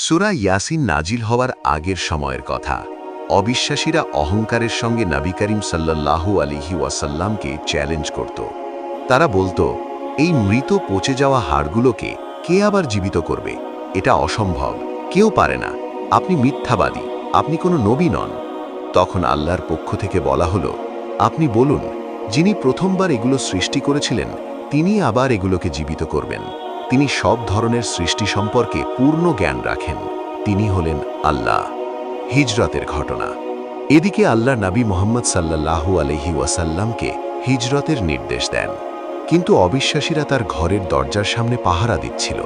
সুরা ইয়াসিন নাজিল হওয়ার আগের সময়ের কথা। অবিশ্বাসীরা অহংকারের সঙ্গে নবী করিম সাল্লাল্লাহু আলিহি ওয়াসাল্লামকে চ্যালেঞ্জ করত। তারা বলতো, এই মৃত পচে যাওয়া হাড়গুলোকে কে আবার জীবিত করবে? এটা অসম্ভব। কেউ পারে না। আপনি মিথ্যাবাদী। আপনি কোনো নবী নন। তখন আল্লাহর পক্ষ থেকে বলা হলো, আপনি বলুন, যিনি প্রথমবার এগুলো সৃষ্টি করেছিলেন, তিনি আবার এগুলোকে জীবিত করবেন। তিনি সব ধরনের সৃষ্টি সম্পর্কে পূর্ণ জ্ঞান রাখেন। তিনি হলেন আল্লাহ। হিজরতের ঘটনা। এদিকে আল্লাহ নবী মোহাম্মদ সাল্লাল্লাহু আলহি ওয়াসাল্লামকে হিজরতের নির্দেশ দেন। কিন্তু অবিশ্বাসীরা তার ঘরের দরজার সামনে পাহারা দিচ্ছিল।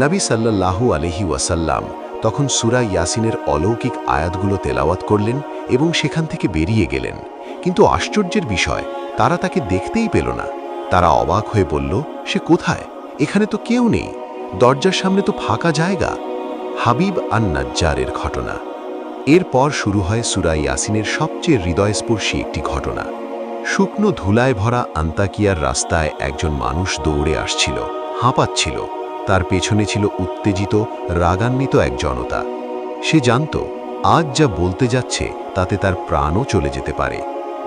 নবী সাল্লাল্লাহু আলহি ওয়াসাল্লাম তখন সুরা ইয়াসিনের অলৌকিক আয়াতগুলো তেলাওয়াত করলেন এবং সেখান থেকে বেরিয়ে গেলেন। কিন্তু আশ্চর্যের বিষয়, তারা তাকে দেখতেই পেল না। তারা অবাক হয়ে বলল, সে কোথায়? এখানে তো কেউ নেই। দরজার সামনে তো ফাঁকা জায়গা। হাবিব আন নাজ্জারের ঘটনা। এরপর শুরু হয় সুরা ইয়াসিনের সবচেয়ে হৃদয়স্পর্শী একটি ঘটনা। শুকনো ধুলায় ভরা আন্তাকিয়ার রাস্তায় একজন মানুষ দৌড়ে আসছিল, হাঁপাচ্ছিল। তার পেছনে ছিল উত্তেজিত, রাগান্বিত এক জনতা। সে জানত, আজ যা বলতে যাচ্ছে তাতে তার প্রাণও চলে যেতে পারে।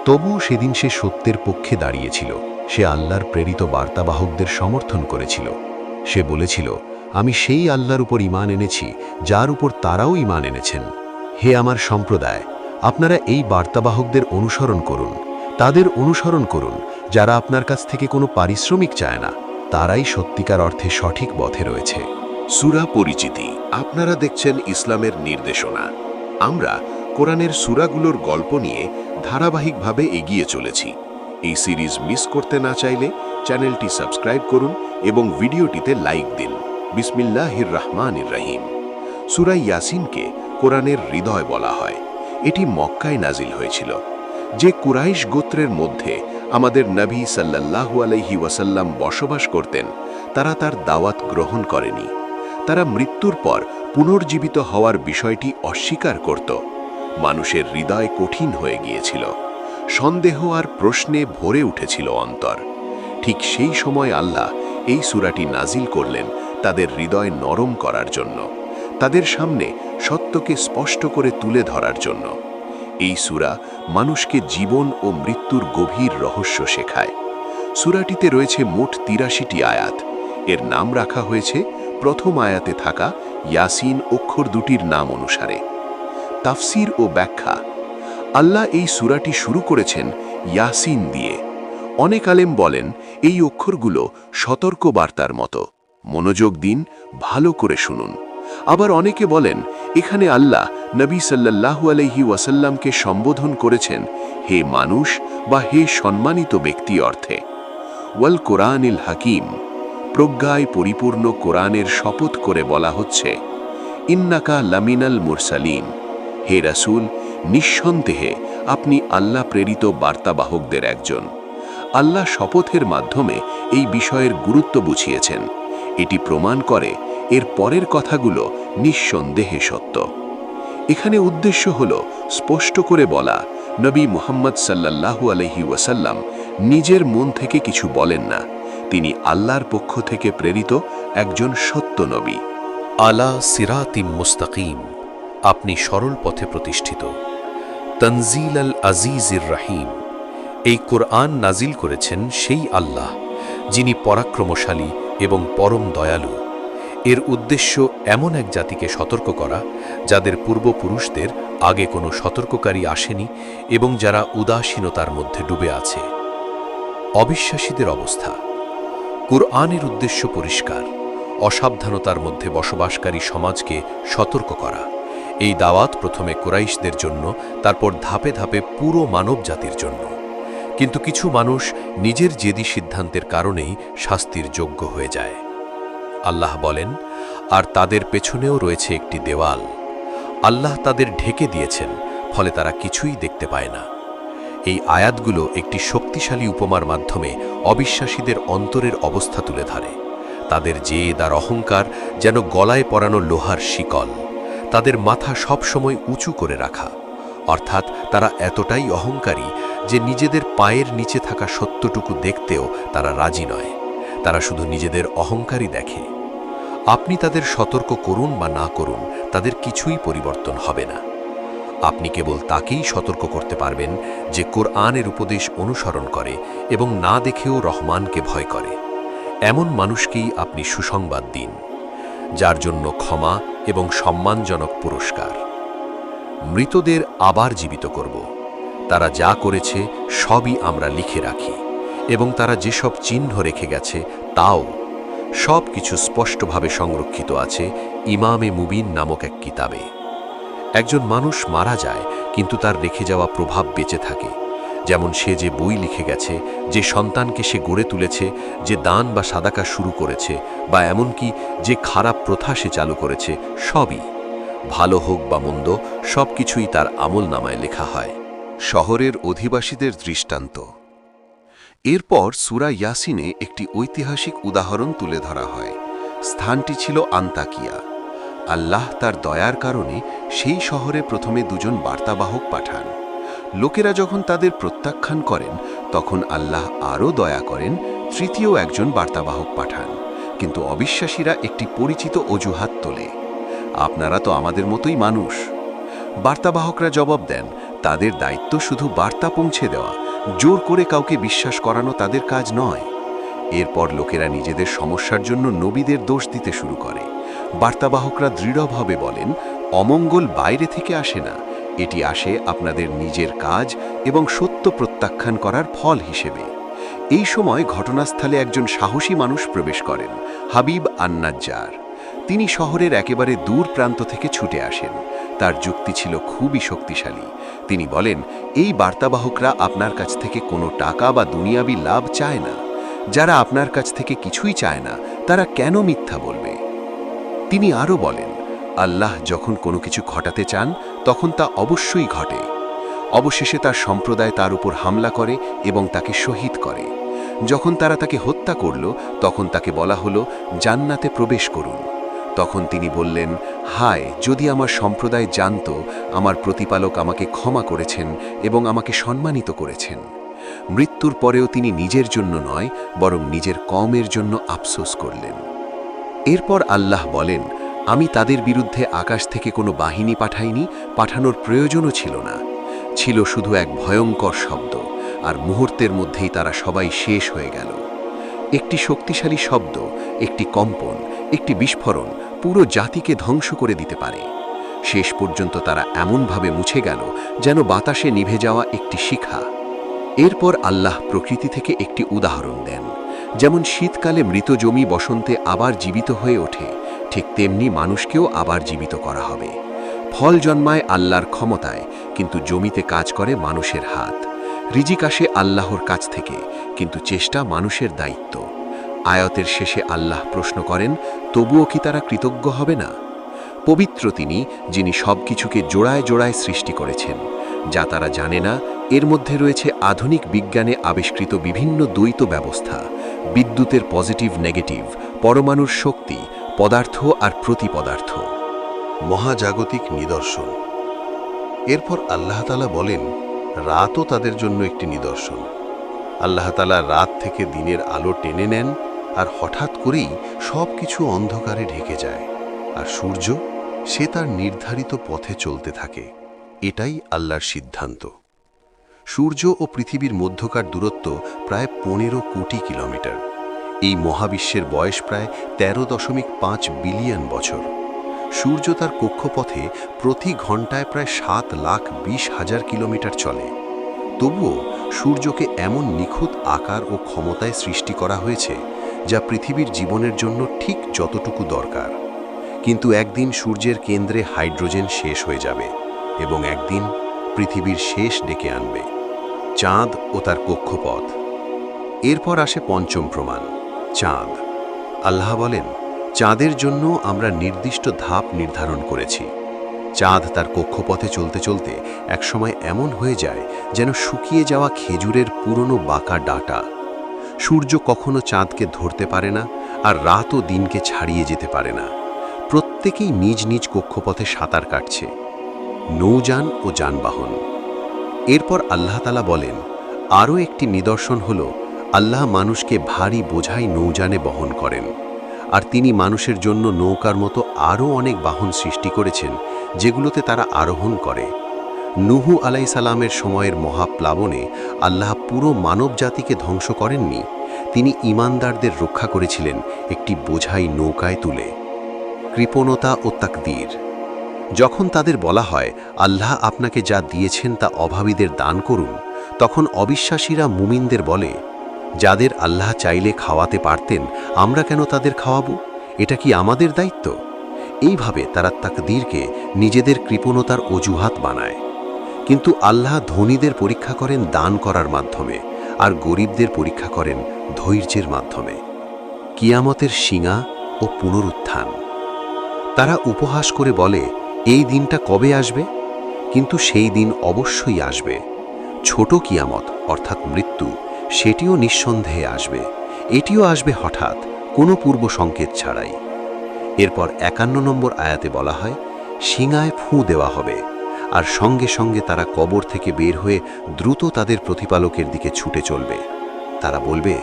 তবুও সেদিন সে সত্যের পক্ষে দাঁড়িয়েছিল। সে আল্লাহর প্রেরিত বার্তাবাহকদের সমর্থন করেছিল। সে বলেছিল, আমি সেই আল্লাহর উপর ইমান এনেছি, যার উপর তারাও ইমান এনেছেন। হে আমার সম্প্রদায়, আপনারা এই বার্তাবাহকদের অনুসরণ করুন। তাদের অনুসরণ করুন, যারা আপনার কাছ থেকে কোনো পারিশ্রমিক চায় না। তারাই সত্যিকার অর্থে সঠিক পথে রয়েছে। সুরা পরিচিতি, আপনারা দেখছেন ইসলামের নির্দেশনা। আমরা কোরআনের সুরাগুলোর গল্প নিয়ে ধারাবাহিকভাবে এগিয়ে চলেছি। এই সিরিজ মিস করতে না চাইলে চ্যানেলটি সাবস্ক্রাইব করুন এবং ভিডিওটিতে লাইক দিন। বিসমিল্লাহির রহমানির রহিম। সুরা ইয়াসিনকে কোরআনের হৃদয় বলা হয়। এটি মক্কায় নাজিল হয়েছিল। যে কুরাইশ গোত্রের মধ্যে আমাদের নবী সাল্লাল্লাহু আলাইহি ওয়াসাল্লাম বসবাস করতেন, তারা তার দাওয়াত গ্রহণ করেনি। তারা মৃত্যুর পর পুনর্জীবিত হওয়ার বিষয়টি অস্বীকার করত। মানুষের হৃদয় কঠিন হয়ে গিয়েছিল। সন্দেহ আর প্রশ্নে ভরে উঠেছিল অন্তর। ঠিক সেই সময় আল্লাহ এই সুরাটি নাজিল করলেন তাদের হৃদয় নরম করার জন্য, তাদের সামনে সত্যকে স্পষ্ট করে তুলে ধরার জন্য। এই সুরা মানুষকে জীবন ও মৃত্যুর গভীর রহস্য শেখায়। সুরাটিতে রয়েছে মোট তিরাশিটি আয়াত। এর নাম রাখা হয়েছে প্রথম আয়াতে থাকা ইয়াসিন অক্ষর দুটির নাম অনুসারে। তাফসির ও ব্যাখ্যা আল্লাহ এই সুরাটি শুরু করেছেন ইয়াসিন দিয়ে। অনেক আলেম বলেন, এই অক্ষরগুলো সতর্ক বার্তার মতো। মনোযোগ দিন, ভালো করে শুনুন। আবার অনেকে বলেন, এখানে আল্লাহ নবী সাল্লাল্লাহু আলহি ওয়াসাল্লামকে সম্বোধন করেছেন হে মানুষ বা হে সম্মানিত ব্যক্তি অর্থে। ওয়াল কোরআনিল হাকিম, প্রজ্ঞায় পরিপূর্ণ কোরআনের শপথ করে বলা হচ্ছে, ইন্নাকা লামিনাল মুরসালিন, হে রাসূল নিঃসন্দেহে আপনি আল্লাহ প্রেরিত বার্তাবাহকদের একজন। আল্লাহ শপথের মাধ্যমে এই বিষয়ের গুরুত্ব বুঝিয়েছেন। এটি প্রমাণ করে এর পরের কথাগুলো নিঃসন্দেহে সত্য। এখানে উদ্দেশ্য হল স্পষ্ট করে বলা, নবী মুহাম্মদ সাল্লাল্লাহু আলহি ওয়াসাল্লাম নিজের মন থেকে কিছু বলেন না। তিনি আল্লাহর পক্ষ থেকে প্রেরিত একজন সত্য নবী। আলা সিরাতিম মুস্তাকিম। আপনি সরল পথে প্রতিষ্ঠিত। তনজিল আল আজিজির রাহিম, এই কোরআন নাজিল করেছেন সেই আল্লাহ, যিনি পরাক্রমশালী এবং পরম দয়ালু। এর উদ্দেশ্য এমন এক জাতিকে সতর্ক করা, যাদের পূর্বপুরুষদের আগে কোনো সতর্ককারী আসেনি এবং যারা উদাসীনতার মধ্যে ডুবে আছে। অবিশ্বাসীদের অবস্থা। কুরআনের উদ্দেশ্য পরিষ্কার, অসাবধানতার মধ্যে বসবাসকারী সমাজকে সতর্ক করা। এই দাওয়াত প্রথমে কুরাইশদের জন্য, তারপর ধাপে ধাপে পুরো মানব জাতির জন্য। কিন্তু কিছু মানুষ নিজের জেদি সিদ্ধান্তের কারণেই শাস্তির যোগ্য হয়ে যায়। আল্লাহ বলেন, আর তাদের পেছনেও রয়েছে একটি দেওয়াল। আল্লাহ তাদের ঢেকে দিয়েছেন, ফলে তারা কিছুই দেখতে পায় না। এই আয়াতগুলো একটি শক্তিশালী উপমার মাধ্যমে অবিশ্বাসীদের অন্তরের অবস্থা তুলে ধরে। তাদের জেদ আর অহংকার যেন গলায় পরানো লোহার শিকল। তাদের মাথা সবসময় উঁচু করে রাখা। অর্থাৎ তারা এতটাই অহংকারী যে নিজেদের পায়ের নিচে থাকা সত্যটুকু দেখতেও তারা রাজি নয়। তারা শুধু নিজেদের অহংকারই দেখে। আপনি তাদের সতর্ক করুন বা না করুন, তাদের কিছুই পরিবর্তন হবে না। আপনি কেবল তাকেই সতর্ক করতে পারবেন যে কোরআনের উপদেশ অনুসরণ করে এবং না দেখেও রহমানকে ভয় করে। এমন মানুষকেই আপনি সুসংবাদ দিন। যার জন্য ক্ষমা এবং সম্মানজনক পুরস্কার। মৃতদের আবার জীবিত করব। তারা যা করেছে, সবই আমরা লিখে রাখি এবং তারা যেসব চিহ্ন রেখে গেছে, তাও সব কিছু স্পষ্টভাবে সংরক্ষিত আছে ইমামে মুবিন নামক এক কিতাবে। একজন মানুষ মারা যায়, কিন্তু তার রেখে যাওয়া প্রভাব বেঁচে থাকে। যেমন সে যে বই লিখে গেছে, যে সন্তানকে সে গড়ে তুলেছে, যে দান বা সাদাকা শুরু করেছে, বা এমনকি যে খারাপ প্রথা সে চালু করেছে, সবই। ভালো হোক বা মন্দ সব কিছুই তার আমল নামায় লেখা হয়। শহরের অধিবাসীদের দৃষ্টান্ত। এরপর সুরা ইয়াসিনে একটি ঐতিহাসিক উদাহরণ তুলে ধরা হয়। স্থানটি ছিল আন্তাকিয়া। আল্লাহ তার দয়ার কারণে সেই শহরে প্রথমে দুজন বার্তাবাহক পাঠান। লোকেরা যখন তাদের প্রত্যাখ্যান করেন, তখন আল্লাহ আরও দয়া করেন, তৃতীয় একজন বার্তাবাহক পাঠান। কিন্তু অবিশ্বাসীরা একটি পরিচিত অজুহাত তোলে। আপনারা তো আমাদের মতোই মানুষ। বার্তাবাহকরা জবাব দেন, তাদের দায়িত্ব শুধু বার্তা পৌঁছে দেওয়া, জোর করে কাউকে বিশ্বাস করানো তাদের কাজ নয়। এরপর লোকেরা নিজেদের সমস্যার জন্য নবীদের দোষ দিতে শুরু করে। বার্তাবাহকরা দৃঢ়ভাবে বলেন, অমঙ্গল বাইরে থেকে আসে না এটি আসে আপনাদের নিজের কাজ এবং সত্য প্রত্যাখ্যান করার ফল হিসেবে। এই সময় ঘটনাস্থলে একজন সাহসী মানুষ প্রবেশ করেন, হাবিব আন্নাজ্জার। তিনি শহরের একেবারে দূর প্রান্ত থেকে ছুটে আসেন। তার যুক্তি ছিল খুবই শক্তিশালী। তিনি বলেন, এই বার্তাবাহকরা আপনার কাছ থেকে কোনো টাকা বা দুনিয়াবি লাভ চায় না। যারা আপনার কাছ থেকে কিছুই চায় না, তারা কেন মিথ্যা বলবে? তিনি আরও বলেন আল্লাহ যখন কোনো কিছু ঘটাতে চান, তখন তা অবশ্যই ঘটে। অবশেষে তার সম্প্রদায় তার উপর হামলা করে এবং তাকে শহীদ করে। যখন তারা তাকে হত্যা করল, তখন তাকে বলা হলো, জান্নাতে প্রবেশ করুন। তখন তিনি বললেন, হায়, যদি আমার সম্প্রদায় জানত, আমার প্রতিপালক আমাকে ক্ষমা করেছেন এবং আমাকে সম্মানিত করেছেন। মৃত্যুর পরেও তিনি নিজের জন্য নয়, বরং নিজের কমের জন্য আফসোস করলেন। এরপর আল্লাহ বলেন আমি তাদের বিরুদ্ধে আকাশ থেকে কোনো বাহিনী পাঠাইনি, পাঠানোর প্রয়োজনও ছিল না। ছিল শুধু এক ভয়ঙ্কর শব্দ, আর মুহূর্তের মধ্যেই তারা সবাই শেষ হয়ে গেল। একটি শক্তিশালী শব্দ, একটি কম্পন, একটি বিস্ফোরণ পুরো জাতিকে ধ্বংস করে দিতে পারে। শেষ পর্যন্ত তারা এমনভাবে মুছে গেল যেন বাতাসে নিভে যাওয়া একটি শিখা। এরপর আল্লাহ প্রকৃতি থেকে একটি উদাহরণ দেন, যেমন শীতকালে মৃত জমি বসন্তে আবার জীবিত হয়ে ওঠে। ঠিক তেমনি মানুষকেও আবার জীবিত করা হবে। ফল জন্মায় আল্লাহর ক্ষমতায়, কিন্তু জমিতে কাজ করে মানুষের হাত। রিজিক আসে আল্লাহর কাছ থেকে, কিন্তু চেষ্টা মানুষের দায়িত্ব। আয়তের শেষে আল্লাহ প্রশ্ন করেন, তবুও কি তারা কৃতজ্ঞ হবে না? পবিত্র তিনি, যিনি সব কিছুকে জোড়ায় জোড়ায় সৃষ্টি করেছেন, যা তারা জানে না, এর মধ্যে রয়েছে আধুনিক বিজ্ঞানে আবিষ্কৃত বিভিন্ন দ্বৈত ব্যবস্থা, বিদ্যুতের পজিটিভ নেগেটিভ, পরমাণুর শক্তি পদার্থ আর প্রতিপদার্থ। মহাজাগতিক নিদর্শন। এরপর আল্লাহতালা বলেন, রাতও তাদের জন্য একটি নিদর্শন। আল্লাহতালা রাত থেকে দিনের আলো টেনে নেন আর হঠাৎ করেই সব কিছু অন্ধকারে ঢেকে যায়। আর সূর্য, সে তার নির্ধারিত পথে চলতে থাকে। এটাই আল্লাহর সিদ্ধান্ত। সূর্য ও পৃথিবীর মধ্যকার দূরত্ব প্রায় পনেরো কোটি কিলোমিটার। এই মহাবিশ্বের বয়স প্রায় তেরো দশমিক পাঁচ বিলিয়ন বছর। সূর্য তার কক্ষপথে প্রতি ঘন্টায় প্রায় সাত লাখ বিশ হাজার কিলোমিটার চলে। তবুও সূর্যকে এমন নিখুঁত আকার ও ক্ষমতায় সৃষ্টি করা হয়েছে, যা পৃথিবীর জীবনের জন্য ঠিক যতটুকু দরকার। কিন্তু একদিন সূর্যের কেন্দ্রে হাইড্রোজেন শেষ হয়ে যাবে এবং একদিন পৃথিবীর শেষ ডেকে আনবে, চাঁদ ও তার কক্ষপথ। এরপর আসে পঞ্চম প্রমাণ। চাঁদ। আল্লাহ বলেন, চাঁদের জন্য আমরা নির্দিষ্ট ধাপ নির্ধারণ করেছি। চাঁদ তার কক্ষপথে চলতে চলতে একসময় এমন হয়ে যায় যেন শুকিয়ে যাওয়া খেজুরের পুরনো বাঁকা ডাটা। সূর্য কখনো চাঁদকে ধরতে পারে না আর রাতও দিনকে ছাড়িয়ে যেতে পারে না। প্রত্যেকেই নিজ নিজ কক্ষপথে সাঁতার কাটছে। নৌযান ও যানবাহন। এরপর আল্লাহতালা বলেন, আরও একটি নিদর্শন হল আল্লাহ মানুষকে ভারী বোঝাই নৌযানে বহন করেন। আর তিনি মানুষের জন্য নৌকার মতো আরও অনেক বাহন সৃষ্টি করেছেন, যেগুলোতে তারা আরোহণ করে। নুহু আলাই সালামের সময়ের মহাপ্লাবনে আল্লাহ পুরো মানব জাতিকে ধ্বংস করেননি, তিনি ইমানদারদের রক্ষা করেছিলেন একটি বোঝাই নৌকায় তুলে। কৃপণতা ও তাকদীর। যখন তাদের বলা হয়, আল্লাহ আপনাকে যা দিয়েছেন তা অভাবীদের দান করুন, তখন অবিশ্বাসীরা মুমিনদের বলে যাদের আল্লাহ চাইলে খাওয়াতে পারতেন, আমরা কেন তাদের খাওয়াবো? এটা কি আমাদের দায়িত্ব? এইভাবে তারা তাকদীরকে নিজেদের কৃপণতার অজুহাত বানায়। কিন্তু আল্লাহ ধনীদের পরীক্ষা করেন দান করার মাধ্যমে, আর গরিবদের পরীক্ষা করেন ধৈর্যের মাধ্যমে। কিয়ামতের শিঙা ও পুনরুত্থান। তারা উপহাস করে বলে, এই দিনটা কবে আসবে? কিন্তু সেই দিন অবশ্যই আসবে। ছোট কিয়ামত, অর্থাৎ মৃত্যু সেটিও নিঃসন্দেহে আসবে। এটিও আসবে হঠাৎ, কোনো পূর্ব সংকেত ছাড়াই। এরপর একান্ন নম্বর আয়াতে বলা হয়, শিঙায় ফুঁ দেওয়া হবে। আর সঙ্গে সঙ্গে তারা কবর থেকে বের হয়ে দ্রুত তাদের প্রতিপালকের দিকে ছুটে চলবে। তারা বলবে,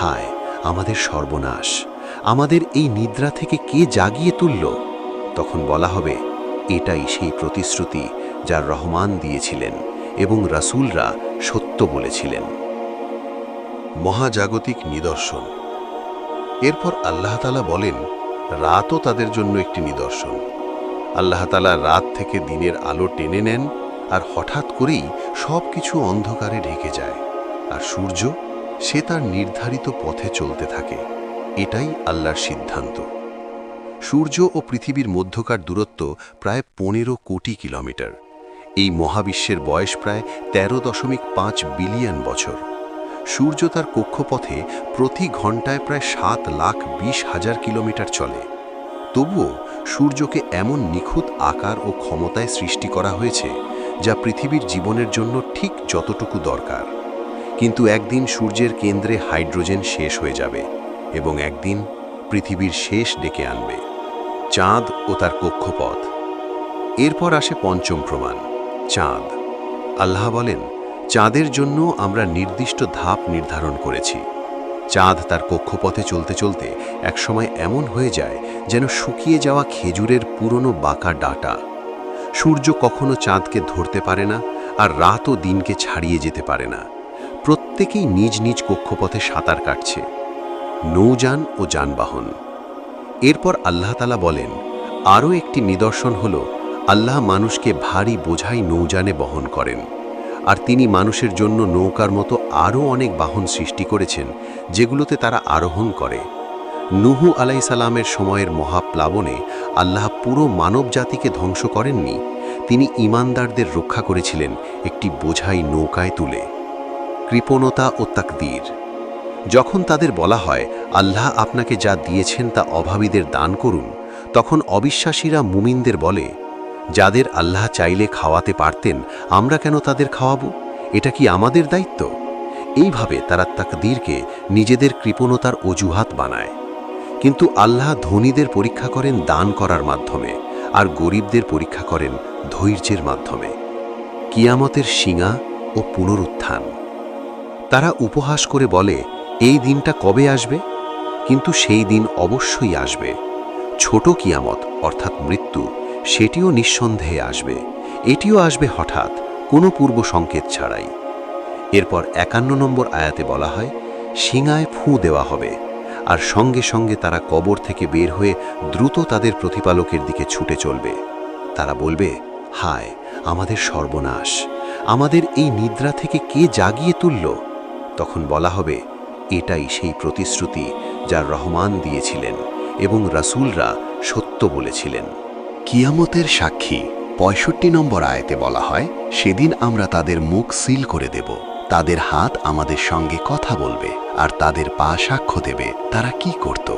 হায়, আমাদের সর্বনাশ! আমাদের এই নিদ্রা থেকে কে জাগিয়ে তুলল? তখন বলা হবে, এটাই সেই প্রতিশ্রুতি যার রহমান দিয়েছিলেন এবং রাসূলরা সত্য বলেছিলেন। মহাজাগতিক নিদর্শন। এরপর আল্লাহতালা বলেন, রাতও তাদের জন্য একটি নিদর্শন। আল্লাহতালা রাত থেকে দিনের আলো টেনে নেন আর হঠাৎ করেই সব কিছু অন্ধকারে ঢেকে যায়। আর সূর্য, সে তার নির্ধারিত পথে চলতে থাকে। এটাই আল্লাহর সিদ্ধান্ত। সূর্য ও পৃথিবীর মধ্যকার দূরত্ব প্রায় পনেরো কোটি কিলোমিটার। এই মহাবিশ্বের বয়স প্রায় তেরো দশমিক পাঁচ বিলিয়ন বছর। সূর্য তার কক্ষপথে প্রতি ঘন্টায় প্রায় সাত লাখ বিশ হাজার কিলোমিটার চলে। তবুও সূর্যকে এমন নিখুঁত আকার ও ক্ষমতায় সৃষ্টি করা হয়েছে, যা পৃথিবীর জীবনের জন্য ঠিক যতটুকু দরকার। কিন্তু একদিন সূর্যের কেন্দ্রে হাইড্রোজেন শেষ হয়ে যাবে এবং একদিন পৃথিবীর শেষ ডেকে আনবে, চাঁদ ও তার কক্ষপথ। এরপর আসে পঞ্চম প্রমাণ, চাঁদ। আল্লাহ বলেন চাঁদের জন্য আমরা নির্দিষ্ট ধাপ নির্ধারণ করেছি। চাঁদ তার কক্ষপথে চলতে চলতে একসময় এমন হয়ে যায় যেন শুকিয়ে যাওয়া খেজুরের পুরনো বাঁকা ডাটা। সূর্য কখনো চাঁদকে ধরতে পারে না আর রাতও দিনকে ছাড়িয়ে যেতে পারে না। প্রত্যেকেই নিজ নিজ কক্ষপথে সাঁতার কাটছে। নৌযান ও যানবাহন। এরপর আল্লাহতালা বলেন, আরও একটি নিদর্শন হল, আল্লাহ মানুষকে ভারী বোঝাই নৌযানে বহন করেন। আর তিনি মানুষের জন্য নৌকার মতো আরও অনেক বাহন সৃষ্টি করেছেন, যেগুলোতে তারা আরোহণ করে। নুহু আলাই সালামের সময়ের মহাপ্লাবনে আল্লাহ পুরো মানব জাতিকে ধ্বংস করেননি, তিনি ইমানদারদের রক্ষা করেছিলেন একটি বোঝাই নৌকায় তুলে। কৃপণতা ও তাকদীর। যখন তাদের বলা হয়, আল্লাহ আপনাকে যা দিয়েছেন তা অভাবীদের দান করুন, তখন অবিশ্বাসীরা মুমিনদের বলে যাদের আল্লাহ চাইলে খাওয়াতে পারতেন, আমরা কেন তাদের খাওয়াবো? এটা কি আমাদের দায়িত্ব? এইভাবে তারা তাকদীরকে নিজেদের কৃপণতার অজুহাত বানায়। কিন্তু আল্লাহ ধনীদের পরীক্ষা করেন দান করার মাধ্যমে, আর গরিবদের পরীক্ষা করেন ধৈর্যের মাধ্যমে। কিয়ামতের শিঙা ও পুনরুত্থান। তারা উপহাস করে বলে, এই দিনটা কবে আসবে? কিন্তু সেই দিন অবশ্যই আসবে। ছোট কিয়ামত, অর্থাৎ মৃত্যু সেটিও নিঃসন্দেহে আসবে। এটিও আসবে হঠাৎ, কোনো পূর্ব সংকেত ছাড়াই। এরপর একান্ন নম্বর আয়াতে বলা হয়, শিঙায় ফুঁ দেওয়া হবে। আর সঙ্গে সঙ্গে তারা কবর থেকে বের হয়ে দ্রুত তাদের প্রতিপালকের দিকে ছুটে চলবে। তারা বলবে, হায়, আমাদের সর্বনাশ! আমাদের এই নিদ্রা থেকে কে জাগিয়ে তুলল? তখন বলা হবে, এটাই সেই প্রতিশ্রুতি যার রহমান দিয়েছিলেন এবং রাসুলরা সত্য বলেছিলেন। কিয়ামতের সাক্ষী, পঁয়ষট্টি নম্বর আয়তে বলা হয়, সেদিন আমরা তাদের মুখ সিল করে দেব। তাদের হাত আমাদের সঙ্গে কথা বলবে, আর তাদের পা সাক্ষ্য দেবে, তারা কি করত?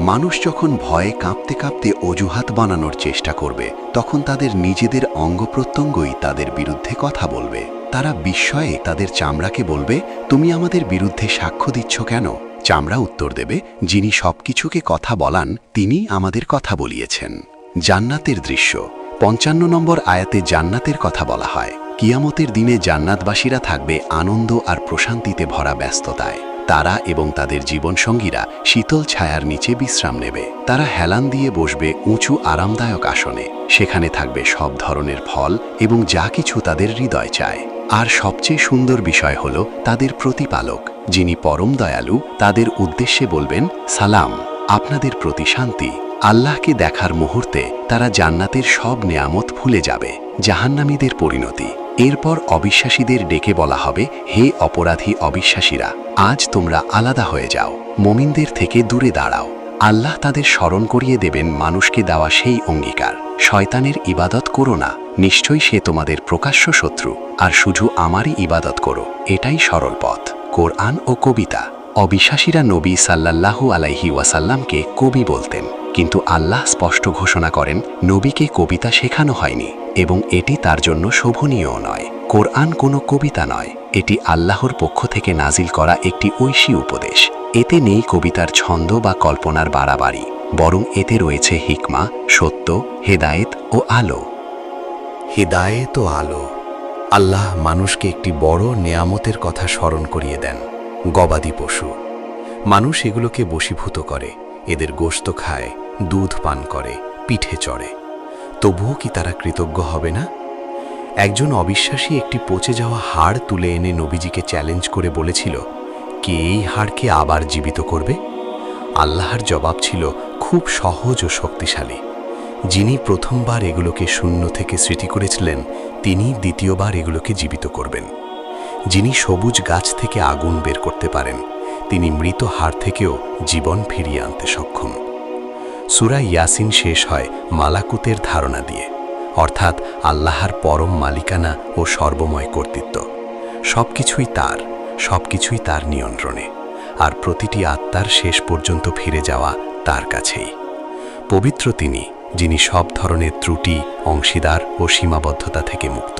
মানুষ যখন ভয়ে কাঁপতে কাঁপতে অজুহাত বানানোর চেষ্টা করবে, তখন তাদের নিজেদের অঙ্গ প্রত্যঙ্গই তাদের বিরুদ্ধে কথা বলবে। তারা বিস্ময়ে তাদের চামড়াকে বলবে, তুমি আমাদের বিরুদ্ধে সাক্ষ্য দিচ্ছ কেন? চামড়া উত্তর দেবে, যিনি সবকিছুকে কথা বলান তিনি আমাদের কথা বলিয়েছেন। জান্নাতের দৃশ্য। পঞ্চান্ন নম্বর আয়াতে জান্নাতের কথা বলা হয়। কিয়ামতের দিনে জান্নাতবাসীরা থাকবে আনন্দ আর প্রশান্তিতে ভরা ব্যস্ততায়। তারা এবং তাদের জীবনসঙ্গীরা শীতল ছায়ার নিচে বিশ্রাম নেবে। তারা হেলান দিয়ে বসবে উঁচু আরামদায়ক আসনে। সেখানে থাকবে সব ধরনের ফল এবং যা কিছু তাদের হৃদয় চায়। আর সবচেয়ে সুন্দর বিষয় হল তাদের প্রতিপালক, যিনি পরম দয়ালু, তাদের উদ্দেশ্যে বলবেন, সালাম, আপনাদের প্রতি শান্তি। আল্লাহকে দেখার মুহূর্তে তারা জান্নাতের সব নেয়ামত ভুলে যাবে, জাহান্নামীদের পরিণতি। এরপর অবিশ্বাসীদের ডেকে বলা হবে, হে অপরাধী অবিশ্বাসীরা, আজ তোমরা আলাদা হয়ে যাও, মমিনদের থেকে দূরে দাঁড়াও। আল্লাহ তাদের স্মরণ করিয়ে দেবেন, মানুষকে দেওয়া সেই অঙ্গীকার। শয়তানের ইবাদত করো না, নিশ্চয়ই সে তোমাদের প্রকাশ্য শত্রু, আর শুধু আমারই ইবাদত করো, এটাই সরল পথ। কোরআন ও কবিতা। অবিশ্বাসীরা নবী সাল্লাল্লাহু আলাইহি ওয়াসাল্লামকে কবি বলতেন। কিন্তু আল্লাহ স্পষ্ট ঘোষণা করেন, নবীকে কবিতা শেখানো হয়নি এবং এটি তার জন্য শোভনীয় নয়। কোরআন কোনো কবিতা নয়, এটি আল্লাহর পক্ষ থেকে নাজিল করা একটি ঐশী উপদেশ। এতে নেই কবিতার ছন্দ বা কল্পনার বাড়াবাড়ি, বরং এতে রয়েছে হিকমা, সত্য, হেদায়েত ও আলো। হৃদায়ত ও আলো। আল্লাহ মানুষকে একটি বড় নেয়ামতের কথা স্মরণ করিয়ে দেন, গবাদি পশু। মানুষ এগুলোকে বশীভূত করে, এদের গোশত খায় দুধ পান করে, পিঠে চড়ে। তবুও কি তারা কৃতজ্ঞ হবে না? একজন অবিশ্বাসী একটি পচে যাওয়া হাড় তুলে এনে নবীজিকে চ্যালেঞ্জ করে বলেছিল, কে এই হাড়কে আবার জীবিত করবে? আল্লাহর জবাব ছিল, খুব সহজ ও শক্তিশালী। যিনি প্রথমবার এগুলোকে শূন্য থেকে স্মৃতি করেছিলেন, তিনি দ্বিতীয়বার এগুলোকে জীবিত করবেন। যিনি সবুজ গাছ থেকে আগুন বের করতে পারেন, তিনি মৃত হাড় থেকেও জীবন ফিরিয়ে আনতে সক্ষম। সুরা ইয়াসিন শেষ হয় মালাকুতের ধারণা দিয়ে, অর্থাৎ আল্লাহর পরম মালিকানা ও সর্বময় কর্তৃত্ব। সবকিছুই তার সবকিছুই তার নিয়ন্ত্রণে, আর প্রতিটি আত্মার শেষ পর্যন্ত ফিরে যাওয়া তার কাছেই। পবিত্র তিনি, যিনি সব ধরনের ত্রুটি, অংশীদার ও সীমাবদ্ধতা থেকে মুক্ত।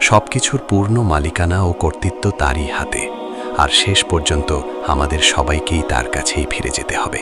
সবকিছুর পূর্ণ মালিকানা ও কর্তৃত্ব তারই হাতে, আর শেষ পর্যন্ত আমাদের সবাইকেই তার কাছেই ফিরে যেতে হবে।